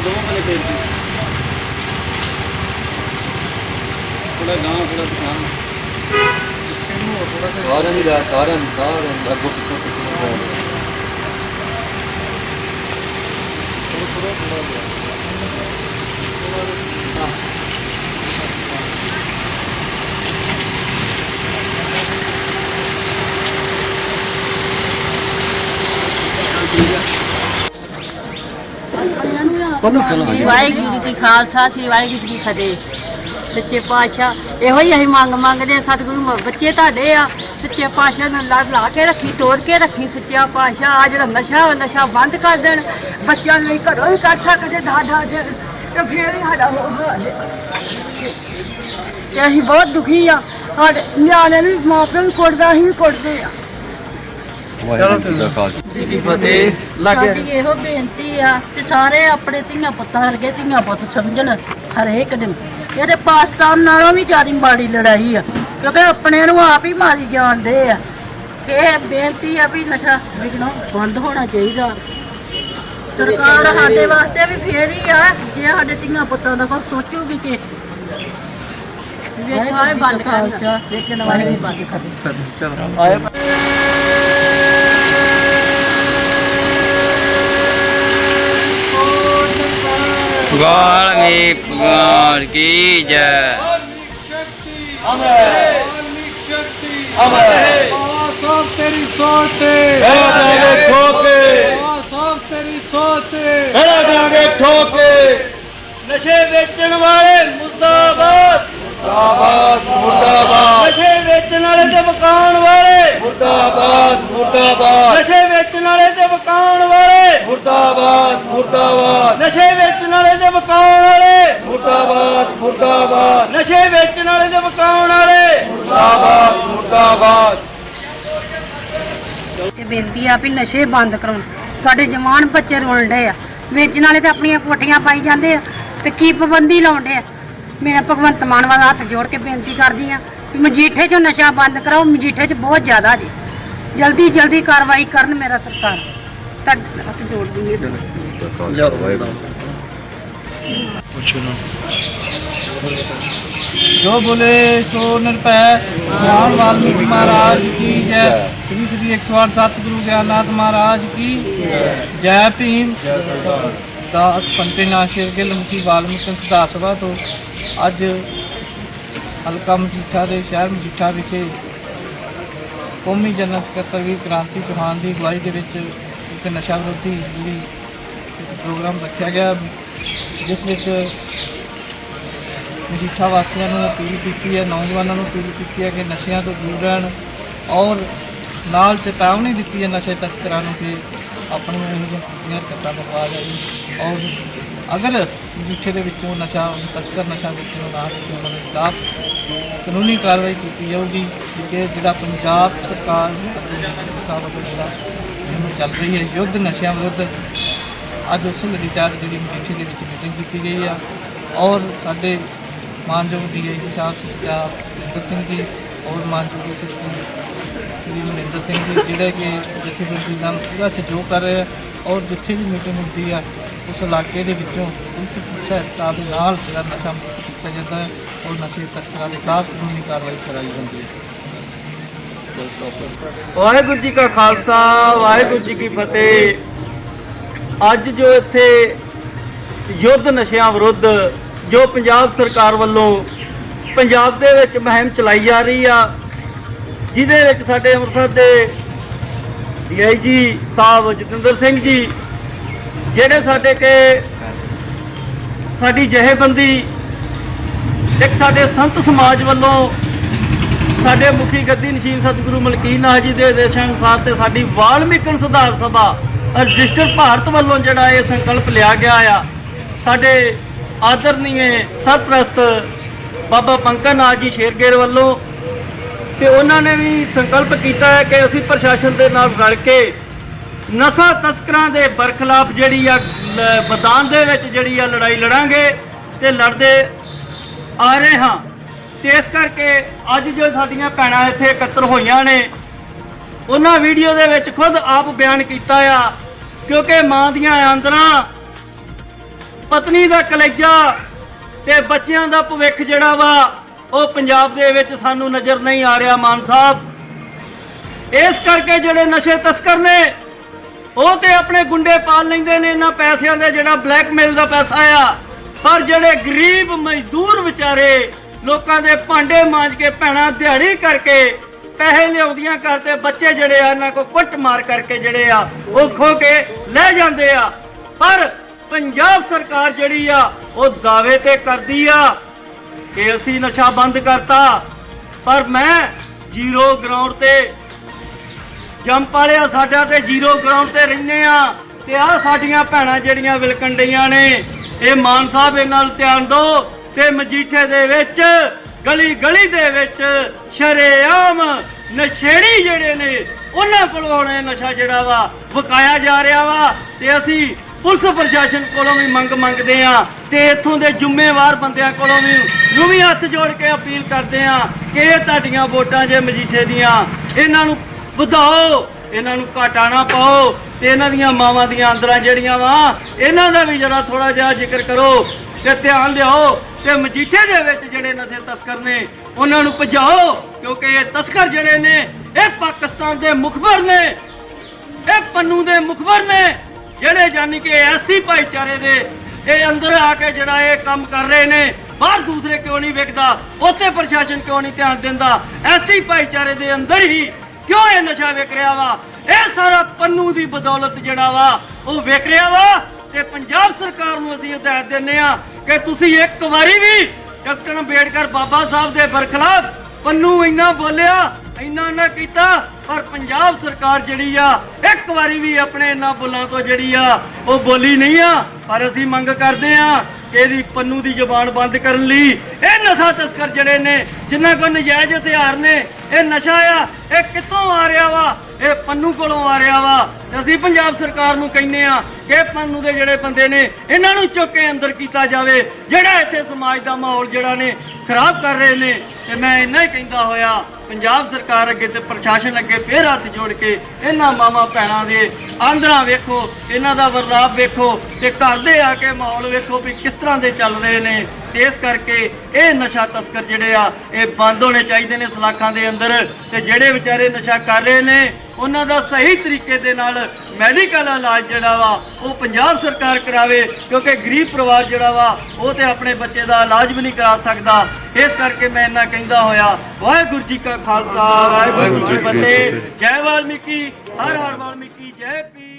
ਦੋ ਬਲੇ ਫੇਰ ਦੀ ਥੋੜਾ ਗਾਂ ਥੋੜਾ ਪਛਾਣ ਸਾਰਿਆਂ ਦੀ ਰਾਇ ਸਾਰਿਆਂ ਦੀ ਸਾਰਿਆਂ ਦੀ ਅੱਗੋਂ ਪਿੱਛੋਂ ਕਿਸੇ ਨੂੰ ਕੋਈ ਨਹੀਂ। ਵਾਹਿਗੁਰੂ ਜੀ ਕੀ ਖਾਲਸਾ ਸ੍ਰੀ ਵਾਹਿਗੁਰੂ ਜੀ ਕੀ ਫਤਿਹ। ਸੱਚੇ ਪਾਤਸ਼ਾਹ ਇਹੋ ਹੀ ਅਸੀਂ ਮੰਗ ਮੰਗਦੇ ਹਾਂ ਸਤਿਗੁਰੂ ਮ- ਬੱਚੇ ਤੁਹਾਡੇ ਆ। ਸੱਚੇ ਪਾਤਸ਼ਾਹ ਨੂੰ ਲੜ ਲਾ ਕੇ ਰੱਖੀ ਤੋੜ ਕੇ ਰੱਖੀ ਸੱਚਾ ਪਾਤਸ਼ਾਹ। ਆ ਜਿਹੜਾ ਨਸ਼ਾ ਵਾ, ਨਸ਼ਾ ਬੰਦ ਕਰ ਦੇਣ ਬੱਚਿਆਂ ਨੂੰ ਅਸੀਂ ਘਰੋਂ ਹੀ ਕਰ ਸਕਦੇ ਦਾਦਾ ਜੀ। ਤੇ ਫੇਰ ਹੀ ਸਾਡਾ ਉਹ ਹਾਲ ਹੈ ਤੇ ਅਸੀਂ ਬਹੁਤ ਦੁਖੀ ਆ। ਸਾਡੇ ਨਿਆਣੇ ਨੂੰ ਮਾਂ ਪਿਓ ਵੀ ਕੁੱਟਦਾ ਅਸੀਂ ਵੀ ਕੁੱਟਦੇ ਆ। ਵਾਹਿਗੁਰੂ ਜੀ ਦਾ ਖਾਲਸਾ ਜੀ ਕੀ ਫਤਿਹ। ਸਾਡੀ ਇਹੋ ਬੇਨਤੀ ਆ ਕਿ ਸਾਰੇ ਆਪਣੇ ਧੀਆਂ ਪੁੱਤਾਂ ਵਰਗੇ ਧੀਆਂ ਪੁੱਤ ਸਮਝਣ ਹਰੇਕ ਨੂੰ ਇਹਦੇ ਪਾਕਿਸਤਾਨ ਨਾਲੋਂ ਵੀ ਜ਼ਿਆਦਾ ਮਾੜੀ ਲੜਾਈ ਆ ਕਿਉਂਕਿ ਆਪਣੇ ਨੂੰ ਆਪ ਹੀ ਮਾਰੀ ਜਾਣਦੇ ਆ। ਕਿ ਇਹ ਬੇਨਤੀ ਆ ਵੀ ਨਸ਼ਾ ਵਿਕਣਾ ਬੰਦ ਹੋਣਾ ਚਾਹੀਦਾ। ਸਰਕਾਰ ਸਾਡੇ ਵਾਸਤੇ ਵੀ ਫੇਰ ਹੀ ਆ ਜੇ ਸਾਡੇ ਧੀਆਂ ਪੁੱਤਾਂ ਦਾ ਕੁਛ ਸੋਚੂਗੀ ਕਿ ਵੇਖ ਸਾਰੇ ਬੰਦ ਕਰ ਵੇਚਣ ਵਾਲੇ ਵੀ ਬੰਦ ਕਰ ਆਏ ਵਾਲਮੀਕ ਭਗਵਾਨ ਕੀ ਜੈ। ਸਭ ਤੇਰੀ ਸੋਚ ਤੇ। ਦਾਂਗੇ ਠੋਕੇ। ਸਭ ਤੇਰੀ ਸੋਚ ਤੇ। ਕਰਾ ਦਾਂਗੇ ਠੋਕੇ। ਨਸ਼ੇ ਵੇਚਣ ਵਾਲੇ ਮੁਰਦਾਬਾਦ। ਮੁਰਦਾਬਾਦ ਮੁਰਦਾਬਾਦ। ਨਸ਼ੇ ਵੇਚਣ ਵਾਲੇ ਤੇ ਵਕਾਉਣ ਵਾਲੇ। ਮੁਰਦਾਬਾਦ ਮੁਰਦਾਬਾਦ। ਨਸ਼ੇ ਵੇਚਣ ਵਾਲੇ ਤੇ ਵਕਾਉਣ ਵਾਲੇ। ਮੁਰਦਾਬਾਦ ਮੁਰਦਾਬਾਦ। ਨਸ਼ੇ ਵੇਚਣ ਵਾਲੇ ਤੇ ਵਕਾਉਣ ਵਾਲੇ। ਮੁਰਦਾਬਾਦ ਮੁਰਦਾਬਾਦ। ਨਸ਼ੇ ਵੇਚਣ ਵਾਲੇ ਤੇ ਵਕਾਉਣ ਵਾਲੇ। ਮੁਰਦਾਬਾਦ ਮੁਰਦਾਬਾਦ। ਇਹ ਬੇਨਤੀ ਆ ਵੀ ਨਸ਼ੇ ਬੰਦ ਕਰਾਉਣ। ਸਾਡੇ ਜਵਾਨ ਬੱਚੇ ਰੋਣ ਡਏ ਆ। ਵੇਚਣ ਵਾਲੇ ਤੇ ਆਪਣੀਆਂ ਕੋਠੀਆਂ ਪਾਈ ਜਾਂਦੇ ਆ ਤੇ ਕੀ ਪਾਬੰਦੀ ਲਾਉਂਦੇ ਆ। ਮੈਂ ਭਗਵੰਤ ਮਾਨ ਵਾਲਾ ਹੱਥ ਜੋੜ ਕੇ ਬੇਨਤੀ ਕਰਦੀ ਆ। ਮਜੀਠੇ 'ਚੋਂ ਨਸ਼ਾ ਬੰਦ ਕਰਾਓ ਮਜੀਠੇ 'ਚ ਬਹੁਤ ਜ਼ਿਆਦਾ ਜੀ। ਜਲਦੀ ਜਲਦੀ ਕਾਰਵਾਈ ਕਰਨ ਮੇਰਾ ਸਰਕਾਰ। ਹੱਥ ਜੋ ਬੋਲੇ ਸੋ ਨਿਰਭੈ ਗਿਆਨ ਵਾਲਮੀਕ ਮਹਾਰਾਜ ਕੀ ਜੈ। ਸ੍ਰੀ ਸ੍ਰੀ 108 ਸਤਿਗੁਰੂ ਗਿਆਨਨਾਥ ਮਹਾਰਾਜ ਕੀ ਜੈ। ਭੀਮ। ਦਾਸ ਪੰਤੇ ਨਾਸ਼ਰ ਗਿਲ ਮੁਖੀ ਵਾਲਮੀਕ ਸੰਸਥਾ ਸਭਾ ਤੋਂ ਅੱਜ ਹਲਕਾ ਮਜੀਠਾ ਦੇ ਸ਼ਹਿਰ ਮਜੀਠਾ ਵਿਖੇ ਕੌਮੀ ਜਨਰਲ ਸਕੱਤਰ ਵੀਰ ਕ੍ਰਾਂਤੀ ਚੌਹਾਨ ਦੀ ਅਗਵਾਈ ਦੇ ਵਿੱਚ ਇੱਕ ਨਸ਼ਾ ਵਿਰੋਧੀ ਜਿਹੜੀ ਇੱਕ ਪ੍ਰੋਗਰਾਮ ਰੱਖਿਆ ਗਿਆ। ਜਿਸ ਵਿੱਚ ਮਜੀਠਾ ਵਾਸੀਆਂ ਨੂੰ ਅਪੀਲ ਕੀਤੀ ਹੈ, ਨੌਜਵਾਨਾਂ ਨੂੰ ਅਪੀਲ ਕੀਤੀ ਹੈ ਕਿ ਨਸ਼ਿਆਂ ਤੋਂ ਦੂਰ ਰਹਿਣ ਔਰ ਨਾਲ ਚੇਤਾਵਨੀ ਦਿੱਤੀ ਹੈ ਨਸ਼ੇ ਤਸਕਰਾਂ ਨੂੰ ਕਿ ਆਪਣੀਆਂ ਇਹ ਜਿਹੀਆਂ ਹਰਕਤਾਂ ਤੋਂ ਬਾਅਦ ਆਈ ਔਰ ਅਗਰ ਮਜੀਠੇ ਦੇ ਵਿੱਚੋਂ ਨਸ਼ਾ, ਤਸਕਰ ਨਸ਼ਾ ਵਿੱਚੋਂ ਨਾ ਰੁਕੇ ਉਹਨਾਂ ਦੇ ਖਿਲਾਫ ਕਾਨੂੰਨੀ ਕਾਰਵਾਈ ਕੀਤੀ ਜਾਊਗੀ ਕਿ ਜਿਹੜਾ ਪੰਜਾਬ ਸਰਕਾਰ ਸਾਹਿਬ ਵੱਲੋਂ ਜਿਹੜਾ ਮੁਹਿੰਮ ਚੱਲ ਰਹੀ ਹੈ, ਯੁੱਧ ਨਸ਼ਿਆਂ ਵਿਰੁੱਧ ਅੱਜ ਉਸ ਲੜੀ ਚਾਰ ਜਿਹੜੀ ਮਜੀਠੀ ਦੇ ਵਿੱਚ ਮੀਟਿੰਗ ਕੀਤੀ ਗਈ ਆ। ਔਰ ਸਾਡੇ ਮਾਨਯੋਗ ਡੀਆਈਜੀ ਸਾਹਿਬ ਸਰਕਾਰ ਸੁਖਬੀਰ ਸਿੰਘ ਜੀ ਔਰ ਮਾਨਯੋਗ ਐਸਐਸਪੀ ਸ਼੍ਰੀ ਮਨਿੰਦਰ ਸਿੰਘ ਜੀ, ਜਿਹੜੇ ਕਿ ਜਥੇਬੰਦੀ ਨਾਲ ਪੂਰਾ ਸਹਿਯੋਗ ਕਰ ਰਹੇ ਆ ਔਰ ਜਿੱਥੇ ਵੀ ਮੀਟਿੰਗ ਹੁੰਦੀ ਆ ਉਸ ਇਲਾਕੇ ਦੇ ਵਿੱਚੋਂ ਪੁਲਿਸ ਸਹਾਇਤਾ ਦੇ ਨਾਲ ਜਿਹੜਾ ਨਸ਼ਾ ਮੁਕਤ ਕੀਤਾ ਜਾਂਦਾ ਹੈ ਔਰ ਨਸ਼ੇ ਤਸਕਰਾਂ ਦੇ ਖਿਲਾਫ ਕਾਨੂੰਨੀ ਕਾਰਵਾਈ ਕਰਾਈ ਜਾਂਦੀ ਹੈ। ਵਾਹਿਗੁਰੂ ਜੀ ਕਾ ਖਾਲਸਾ, ਵਾਹਿਗੁਰੂ ਜੀ ਕੀ ਫਤਿਹ। ਅੱਜ ਜੋ ਇੱਥੇ ਯੁੱਧ ਨਸ਼ਿਆਂ ਵਿਰੁੱਧ ਜੋ ਪੰਜਾਬ ਸਰਕਾਰ ਵੱਲੋਂ ਪੰਜਾਬ ਦੇ ਵਿੱਚ ਮੁਹਿੰਮ ਚਲਾਈ ਜਾ ਰਹੀ ਆ, ਜਿਹਦੇ ਵਿੱਚ ਸਾਡੇ ਅੰਮ੍ਰਿਤਸਰ ਦੇ ਡੀਆਈਜੀ ਸਾਹਿਬ ਜਤਿੰਦਰ ਸਿੰਘ ਜੀ ਜਿਹੜੇ ਸਾਡੇ ਕੇ ਸਾਡੀ ਜਹੇਬੰਦੀ ਇੱਕ ਸਾਡੇ ਸੰਤ ਸਮਾਜ ਵੱਲੋਂ ਸਾਡੇ ਮੁਖੀ ਗੱਦੀ ਨਸ਼ੀਨ ਸਤਿਗੁਰੂ ਮਲਕੀਨਾਥ ਜੀ ਦੇ ਆਦੇਸ਼ਾਂ ਅਨੁਸਾਰ ਤੇ ਸਾਡੀ ਵਾਲਮੀਕਨ ਸੁਧਾਰ ਸਭਾ ਰਜਿਸਟਰਡ ਭਾਰਤ ਵੱਲੋਂ ਜਿਹੜਾ ਇਹ ਸੰਕਲਪ ਲਿਆ ਗਿਆ ਆ, ਸਾਡੇ ਆਦਰਨੀਏ ਸਰਪ੍ਰਸਤ ਬਾਬਾ ਪੰਕਜ ਨਾਥ ਜੀ ਸ਼ੇਰਗੇਰ ਵੱਲੋਂ ਤੇ ਉਹਨਾਂ ਨੇ ਵੀ ਸੰਕਲਪ ਕੀਤਾ ਹੈ ਕਿ ਅਸੀਂ ਪ੍ਰਸ਼ਾਸਨ ਦੇ ਨਾਲ ਰਲ ਕੇ ਨਸ਼ਾ ਤਸਕਰਾਂ ਦੇ ਬਰਖਲਾਫ ਜਿਹੜੀ ਆ ਮੈਦਾਨ ਦੇ ਵਿੱਚ ਜਿਹੜੀ ਆ ਲੜਾਈ ਲੜਾਂਗੇ ਤੇ ਲੜਦੇ ਆ ਰਹੇ ਹਾਂ। ਤੇ ਇਸ ਕਰਕੇ ਅੱਜ ਜੋ ਸਾਡੀਆਂ ਭੈਣਾਂ ਇੱਥੇ ਇਕੱਤਰ ਹੋਈਆਂ ਨੇ, ਉਹਨਾਂ ਵੀਡੀਓ ਦੇ ਵਿੱਚ ਖੁਦ ਆਪ ਬਿਆਨ ਕੀਤਾ ਆ, ਕਿਉਂਕਿ ਮਾਂ ਦੀਆਂ ਆਂਦਰਾਂ, ਪਤਨੀ ਦਾ ਕਲੇਜਾ ਤੇ ਬੱਚਿਆਂ ਦਾ ਭਵਿੱਖ ਜਿਹੜਾ ਵਾ, ਉਹ ਪੰਜਾਬ ਦੇ ਵਿੱਚ ਸਾਨੂੰ ਨਜ਼ਰ ਨਹੀਂ ਆ ਰਿਹਾ ਮਾਨ ਸਾਹਿਬ। ਇਸ ਕਰਕੇ ਜਿਹੜੇ ਨਸ਼ੇ ਤਸਕਰ ਨੇ ਉਹ ਤੇ ਆਪਣੇ ਗੁੰਡੇ ਪਾਲ ਲੈਂਦੇ ਨੇ, ਇਹਨਾਂ ਪੈਸਿਆਂ ਦੇ ਜਿਹੜਾ ਬਲੈਕਮੇਲ ਦਾ ਪੈਸਾ ਆ। ਪਰ ਜਿਹੜੇ ਗਰੀਬ ਮਜ਼ਦੂਰ ਵਿਚਾਰੇ, ਲੋਕਾਂ ਦੇ ਭਾਂਡੇ ਮਾਂਜ ਕੇ ਭੈਣਾਂ ਦਿਹਾੜੀ ਕਰਕੇ ਪੈਸੇ ਲਿਆਉਂਦੀਆਂ ਕਰਦੇ ਬੱਚੇ ਜਿਹੜੇ ਆ, ਇਹਨਾਂ ਕੋ ਕੁੱਟ ਮਾਰ ਕਰਕੇ ਜਿਹੜੇ ਆ, ਉਹ ਖੋ ਕੇ ਲੈ ਜਾਂਦੇ ਆ। ਪਰ ਪੰਜਾਬ ਸਰਕਾਰ ਜਿਹੜੀ ਆ, ਉਹ ਦਾਅਵੇ ਤੇ ਕਰਦੀ ਆ ਕਿ ਅਸੀਂ ਨਸ਼ਾ ਬੰਦ ਕਰਤਾ। ਪਰ ਮੈਂ ਜ਼ੀਰੋ ਗਰਾਊਂਡ ਤੇ ਜੰਪ ਵਾਲਿਆ ਸਾਡਾ ਤੇ ਜ਼ੀਰੋ ਗਰਾਊਂਡ ਤੇ ਰਹਿੰਦੇ ਆ। ਤੇ ਆ ਸਾਡੀਆਂ ਭੈਣਾਂ ਜਿਹੜੀਆਂ ਵਿਲਕਣ ਡਈਆਂ ਨੇ, ਇਹ ਮਾਨ ਸਾਹਿਬ ਇਹਨਾਂ ਨੂੰ ਧਿਆਨ ਦਿਓ ਤੇ ਮਜੀਠੇ ਦੇ ਵਿੱਚ ਗਲੀ ਗਲੀ ਦੇ ਵਿੱਚ ਸ਼ਰੇਆਮ ਨਸ਼ੇੜੀ ਜਿਹੜੇ ਨੇ, ਉਹਨਾਂ ਕੋਲੋਂ ਹੁਣ ਇਹ ਨਸ਼ਾ ਜਿਹੜਾ ਵਾ ਵਕਾਇਆ ਜਾ ਰਿਹਾ ਵਾ। ਤੇ ਅਸੀਂ ਪੁਲਿਸ ਪ੍ਰਸ਼ਾਸਨ ਕੋਲੋਂ ਵੀ ਮੰਗ ਮੰਗਦੇ ਆ ਤੇ ਇੱਥੋਂ ਦੇ ਜ਼ਿੰਮੇਵਾਰ ਬੰਦਿਆਂ ਕੋਲੋਂ ਵੀ ਨੂੰ ਵੀ ਹੱਥ ਜੋੜ ਕੇ ਅਪੀਲ ਕਰਦੇ ਆ ਕਿ ਇਹ ਤੁਹਾਡੀਆਂ ਵੋਟਾਂ ਜੇ ਮਜੀਠੇ ਦੀਆਂ, ਇਹਨਾਂ ਨੂੰ ਵਧਾਓ। ਇਹਨਾਂ ਨੂੰ ਘਾਟਾ ਨਾ ਪਾਓ। ਤੇ ਇਹਨਾਂ ਦੀਆਂ ਮਾਵਾਂ ਦੀਆਂ ਅੰਦਰਾਂ ਜਿਹੜੀਆਂ ਵਾ, ਇਹਨਾਂ ਦਾ ਵੀ ਜਰਾ ਥੋੜਾ ਜਿਹਾ ਜ਼ਿਕਰ ਕਰੋ ਤੇ ਧਿਆਨ ਲਿਆਓ ਤੇ ਮਜੀਠੇ ਦੇ ਵਿੱਚ ਜਿਹੜੇ ਨਸ਼ੇ ਤਸਕਰ ਨੇ, ਉਹਨਾਂ ਨੂੰ ਭਜਾਓ, ਕਿਉਂਕਿ ਇਹ ਤਸਕਰ ਜਿਹੜੇ ਨੇ, ਇਹ ਪਾਕਿਸਤਾਨ ਦੇ ਮੁਖਬਰ ਨੇ। ਇਹ ਪੰਨੂ ਦੇ ਮੁਖਬਰ ਨੇ, ਜਿਹੜੇ ਜਾਨੀ ਕਿ ਐਸੀ ਭਾਈਚਾਰੇ ਦੇ, ਇਹ ਅੰਦਰ ਆ ਕੇ ਜਿਹੜਾ ਇਹ ਕੰਮ ਕਰ ਰਹੇ ਨੇ, ਬਾਹਰ ਦੂਸਰੇ ਕਿਉਂ ਨਹੀਂ ਵੇਖਦਾ, ਉੱਥੇ ਪ੍ਰਸ਼ਾਸਨ ਕਿਉਂ ਨਹੀਂ ਧਿਆਨ ਦਿੰਦਾ? ਐਸੀ ਭਾਈਚਾਰੇ ਦੇ ਅੰਦਰ ਹੀ ਕਿਉਂ ਇਹ ਨਸ਼ਾ ਵਿਕ ਰਿਹਾ ਵਾ? ਇਹ ਸਾਰਾ ਪੰਨੂ ਦੀ ਬਦੌਲਤ ਜਿਹੜਾ ਵਾ, ਉਹ ਵਿਕ ਰਿਹਾ ਵਾ। ਤੇ ਪੰਜਾਬ ਸਰਕਾਰ ਨੂੰ ਅਸੀਂ ਹਦਾਇਤ ਦਿੰਨੇ ਆ ਕਿ ਤੁਸੀਂ ਇੱਕ ਵਾਰੀ ਵੀ ਕੈਪਟਨ ਅੰਬੇਡਕਰ ਬਾਬਾ ਸਾਹਿਬ ਦੇ ਬਰਖਲਾਫ ਪੰਨੂ ਇੰਨਾ ਬੋਲਿਆ, ਇੰਨਾ ਨਾ ਕੀਤਾ, ਪਰ ਪੰਜਾਬ ਸਰਕਾਰ ਜਿਹੜੀ ਆ, ਇੱਕ ਵਾਰੀ ਵੀ ਆਪਣੇ ਇਹਨਾਂ ਬੁੱਲਾਂ ਤੋਂ ਜਿਹੜੀ ਆ, ਉਹ ਬੋਲੀ ਨਹੀਂ ਆ। ਪਰ ਅਸੀਂ ਮੰਗ ਕਰਦੇ ਆ ਕਿ ਇਹਦੀ ਪੰਨੂ ਦੀ ਜ਼ੁਬਾਨ ਬੰਦ ਕਰਨ ਲਈ ਇਹ ਨਸ਼ਾ ਤਸਕਰ ਜਿਹੜੇ ਨੇ ਜਿਨ੍ਹਾਂ ਕੋਲ ਨਜਾਇਜ਼ ਹਥਿਆਰ ਨੇ ਇਹ ਨਸ਼ਾ ਆ, ਇਹ ਕਿੱਥੋਂ ਆ ਰਿਹਾ ਵਾ? ਇਹ ਪੰਨੂ ਕੋਲੋਂ ਆ ਰਿਹਾ ਵਾ। ਅਸੀਂ ਪੰਜਾਬ ਸਰਕਾਰ ਨੂੰ ਕਹਿੰਨੇ ਆ ਕਿ ਪੰਨੂ ਦੇ ਜਿਹੜੇ ਬੰਦੇ ਨੇ, ਇਹਨਾਂ ਨੂੰ ਚੁੱਕ ਕੇ ਅੰਦਰ ਕੀਤਾ ਜਾਵੇ। ਜਿਹੜਾ ਇੱਥੇ ਸਮਾਜ ਦਾ ਮਾਹੌਲ ਜਿਹੜਾ ਨੇ, ਖਰਾਬ ਕਰ ਰਹੇ ਨੇ, ਤੇ ਮੈਂ ਇੰਨਾ ਹੀ ਕਹਿੰਦਾ ਹੋਇਆ। ਪੰਜਾਬ ਸਰਕਾਰ ਅੱਗੇ ਤੇ ਪ੍ਰਸ਼ਾਸਨ ਅੱਗੇ ਫੇਰ ਹੱਥ ਜੋੜ ਕੇ ਇਹਨਾਂ ਮਾਮਾ ਭੈਣਾਂ ਦੇ ਆਂਦਰਾਂ ਵੇਖੋ, ਇਹਨਾਂ ਦਾ ਵਰਲਾਪ ਵੇਖੋ ਤੇ ਘਰ ਦੇ ਆ ਕੇ ਮਾਹੌਲ ਵੇਖੋ ਵੀ ਕਿਸ ਤਰ੍ਹਾਂ ਦੇ ਚੱਲ ਰਹੇ ਨੇ। ਇਸ ਕਰਕੇ ਇਹ ਨਸ਼ਾ ਤਸਕਰ ਜਿਹੜੇ ਆ, ਇਹ ਬੰਦ ਹੋਣੇ ਚਾਹੀਦੇ ਨੇ ਸਲਾਖਾਂ ਦੇ ਅੰਦਰ ਤੇ ਜਿਹੜੇ ਵਿਚਾਰੇ ਨਸ਼ਾ ਕਰ ਰਹੇ ਨੇ, ਉਹਨਾਂ ਦਾ ਸਹੀ ਤਰੀਕੇ ਦੇ ਨਾਲ ਮੈਡੀਕਲ ਇਲਾਜ ਜਿਹੜਾ ਵਾ ਉਹ ਪੰਜਾਬ ਸਰਕਾਰ ਕਰਾਵੇ ਕਿਉਂਕਿ ਗਰੀਬ ਪਰਿਵਾਰ ਜਿਹੜਾ ਵਾ ਉਹ ਤੇ ਆਪਣੇ ਬੱਚੇ ਦਾ ਇਲਾਜ ਵੀ ਨਹੀਂ ਕਰਾ ਸਕਦਾ। ਇਸ ਕਰਕੇ ਮੈਂ ਇਹਨਾਂ ਕਹਿੰਦਾ ਹੋਇਆ ਵਾਹਿਗੁਰੂ ਜੀ ਕਾ ਖਾਲਸਾ ਵਾਹਿਗੁਰੂ ਜੀ ਕੀ ਫਤਿਹ। ਜੈ ਵਾਲਮੀਕੀ ਹਰ ਹਰ ਵਾਲਮੀਕੀ ਜੈ ਪੀ